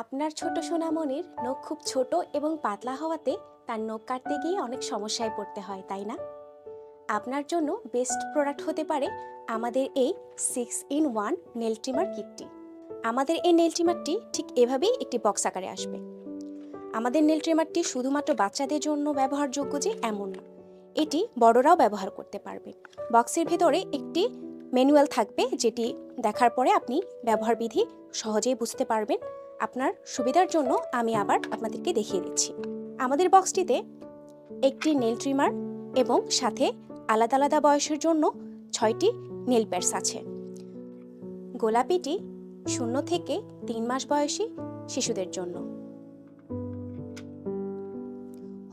আপনার ছোট সোনামণির নখ খুব ছোট এবং পাতলা হওয়াতে তার নখ কাটতে গিয়ে অনেক সমস্যায় পড়তে হয়, তাই না? আপনার জন্য বেস্ট প্রোডাক্ট হতে পারে আমাদের এই six in one nail trimmer কিটটি আমাদের এই নেল ট্রিমারটি ঠিক এভাবেই একটি বক্স আকারে আসবে। আমাদের নেল ট্রিমারটি শুধুমাত্র বাচ্চাদের জন্য ব্যবহারযোগ্য যে এমন না, এটি বড়রাও ব্যবহার করতে পারবে। বক্সের ভেতরে একটি ম্যানুয়াল থাকবে, যেটি দেখার পরে আপনি ব্যবহার বিধি সহজেই বুঝতে পারবেন। আপনার সুবিধার জন্য আমি আবার আপনাদেরকে দেখিয়ে দিচ্ছি। আমাদের বক্সটিতে একটি নেল ট্রিমার এবং সাথে আলাদা আলাদা বয়সের জন্য ছয়টি নেল প্যাডস আছে। গোলাপিটি শূন্য থেকে তিন মাস বয়সী শিশুদের জন্য।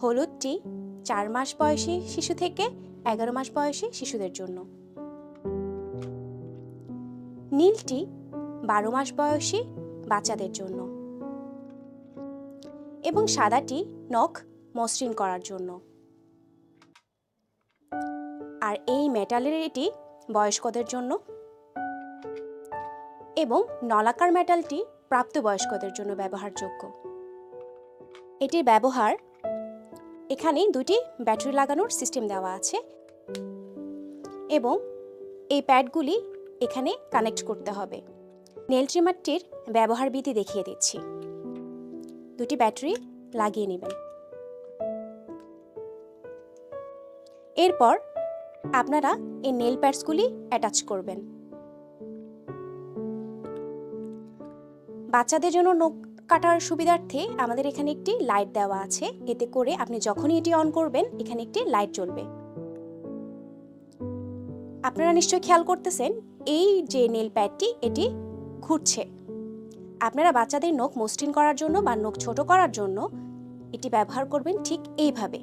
হলুদটি চার মাস বয়সী শিশু থেকে এগারো মাস বয়সী শিশুদের জন্য। নীলটি বারো মাস বয়সী বাচ্চাদের জন্য। এবং সাদাটি নখ মসৃণ করার জন্য। আর এই মেটালের এটি বয়স্কদের জন্য। এবং নলাকার মেটালটি প্রাপ্তবয়স্কদের জন্য ব্যবহারযোগ্য। এটির ব্যবহার, এখানে দুটি ব্যাটারি লাগানোর সিস্টেম দেওয়া আছে। এবং এই প্যাডগুলি এখানে কানেক্ট করতে হবে। নেল ট্রিমারটির ব্যবহার বিধি দেখিয়ে দিচ্ছি। দুটি ব্যাটারি লাগিয়ে নেবেন। এরপর আপনারা এই নেল প্যাডসগুলি অ্যাটাচ করবেন। বাচ্চাদের জন্য নখ কাটার সুবিধার্থে আমাদের এখানে একটি লাইট দেওয়া আছে। এতে করে আপনি যখনই এটি অন করবেন, এখানে একটি লাইট জ্বলবে। আপনারা নিশ্চয়ই খেয়াল করতেছেন, এই যে নেল প্যাডটি, এটি ঘুরছে। আপনারা বাচ্চাদের নখ মসৃণ করার জন্য বা নখ ছোট করার জন্য এটি ব্যবহার করবেন ঠিক এইভাবে।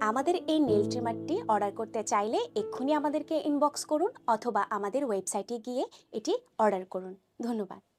আমাদের এই নেল ট্রিমারটি অর্ডার করতে চাইলে এক্ষুনি আমাদেরকে ইনবক্স করুন অথবা আমাদের ওয়েবসাইটে গিয়ে এটি অর্ডার করুন। ধন্যবাদ।